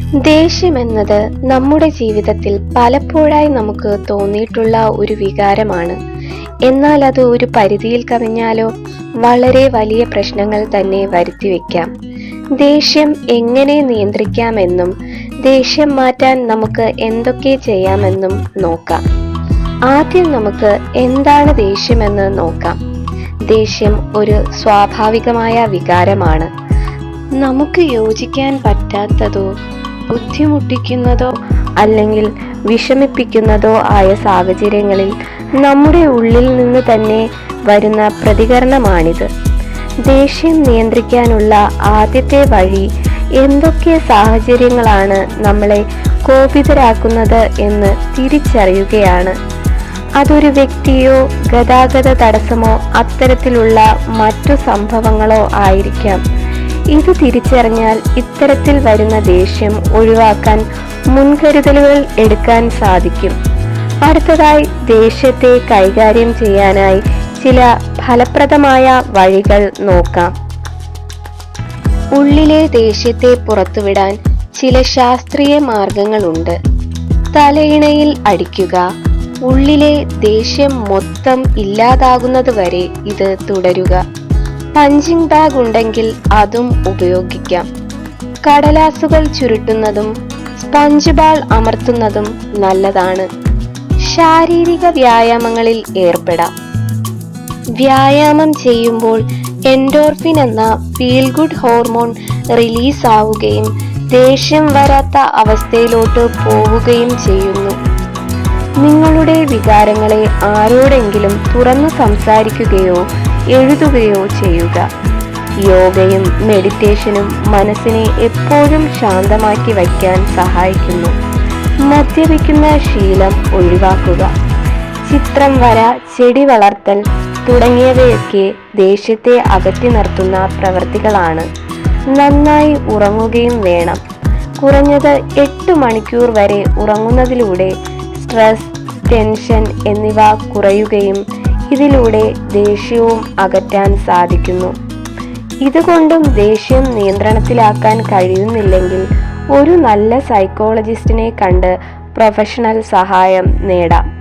ദേഷ്യമെന്നത് നമ്മുടെ ജീവിതത്തിൽ പലപ്പോഴായി നമുക്ക് തോന്നിയിട്ടുള്ള ഒരു വികാരമാണ്. എന്നാൽ അത് ഒരു പരിധിയിൽ കവിഞ്ഞാലോ വളരെ വലിയ പ്രശ്നങ്ങൾ തന്നെ വരുത്തിവെക്കാം ദേഷ്യം എങ്ങനെ നിയന്ത്രിക്കാമെന്നും ദേഷ്യം മാറ്റാൻ നമുക്ക് എന്തൊക്കെ ചെയ്യാമെന്നും നോക്കാം. ആദ്യം നമുക്ക് എന്താണ് ദേഷ്യമെന്ന് നോക്കാം. ദേഷ്യം ഒരു സ്വാഭാവികമായ വികാരമാണ്. നമുക്ക് യോജിക്കാൻ പറ്റാത്തതോ ബുദ്ധിമുട്ടിക്കുന്നതോ അല്ലെങ്കിൽ വിഷമിപ്പിക്കുന്നതോ ആയ സാഹചര്യങ്ങളിൽ നമ്മുടെ ഉള്ളിൽ നിന്ന് തന്നെ വരുന്ന പ്രതികരണമാണിത്. ദേഷ്യം നിയന്ത്രിക്കാനുള്ള ആദ്യത്തെ വഴി എന്തൊക്കെ സാഹചര്യങ്ങളാണ് നമ്മളെ കോപിതരാക്കുന്നത് എന്ന് തിരിച്ചറിയുകയാണ്. അതൊരു വ്യക്തിയോ ഗതാഗത തടസ്സമോ അത്തരത്തിലുള്ള മറ്റു സംഭവങ്ങളോ ആയിരിക്കാം. ഇത് തിരിച്ചറിഞ്ഞാൽ ഇത്തരത്തിൽ വരുന്ന ദേഷ്യം ഒഴിവാക്കാൻ മുൻകരുതലുകൾ എടുക്കാൻ സാധിക്കും. അടുത്തതായി ദേഷ്യത്തെ കൈകാര്യം ചെയ്യാനായി ചില ഫലപ്രദമായ വഴികൾ നോക്കാം. ഉള്ളിലെ ദേഷ്യത്തെ പുറത്തുവിടാൻ ചില ശാസ്ത്രീയ മാർഗങ്ങളുണ്ട്. തലയിണയിൽ അടിക്കുക. ഉള്ളിലെ ദേഷ്യം മൊത്തം ഇല്ലാതാകുന്നത് വരെ ഇത് തുടരുക. പഞ്ചിങ് ബാഗ് ഉണ്ടെങ്കിൽ അതും ഉപയോഗിക്കാം. കടലാസുകൾ ചുരുട്ടുന്നതും സ്പഞ്ച് ബാൾ അമർത്തുന്നതും നല്ലതാണ്. ശാരീരിക വ്യായാമങ്ങളിൽ ഏർപ്പെടാം. വ്യായാമം ചെയ്യുമ്പോൾ എൻഡോർഫിൻ എന്ന ഫീൽ ഗുഡ് ഹോർമോൺ റിലീസ് ആവുകയും ദേഷ്യം വരാത്ത അവസ്ഥയിലോട്ട് പോവുകയും ചെയ്യുന്നു. നിങ്ങളുടെ വികാരങ്ങളെ ആരോടെങ്കിലും തുറന്നു സംസാരിക്കുകയോ എഴുതുകയോ ചെയ്യുക. യോഗയും മെഡിറ്റേഷനും മനസ്സിനെ എപ്പോഴും ശാന്തമാക്കി വയ്ക്കാൻ സഹായിക്കുന്നു. മദ്യപിക്കുന്ന ശീലം ഒഴിവാക്കുക. ചിത്രം വര ചെടി വളർത്തൽ തുടങ്ങിയവയൊക്കെ ദേഷ്യത്തെ അകറ്റി നിർത്തുന്ന പ്രവൃത്തികളാണ് നന്നായി ഉറങ്ങുകയും വേണം. കുറഞ്ഞത് എട്ട് മണിക്കൂർ വരെ ഉറങ്ങുന്നതിലൂടെ സ്ട്രെസ് ടെൻഷൻ എന്നിവ കുറയുകയും ഇതിലൂടെ ദേഷ്യവും അകറ്റാൻ സാധിക്കുന്നു. ഇതുകൊണ്ടും ദേഷ്യം നിയന്ത്രണത്തിലാക്കാൻ കഴിയുന്നില്ലെങ്കിൽ ഒരു നല്ല സൈക്കോളജിസ്റ്റിനെ കണ്ട് പ്രൊഫഷണൽ സഹായം നേടാം.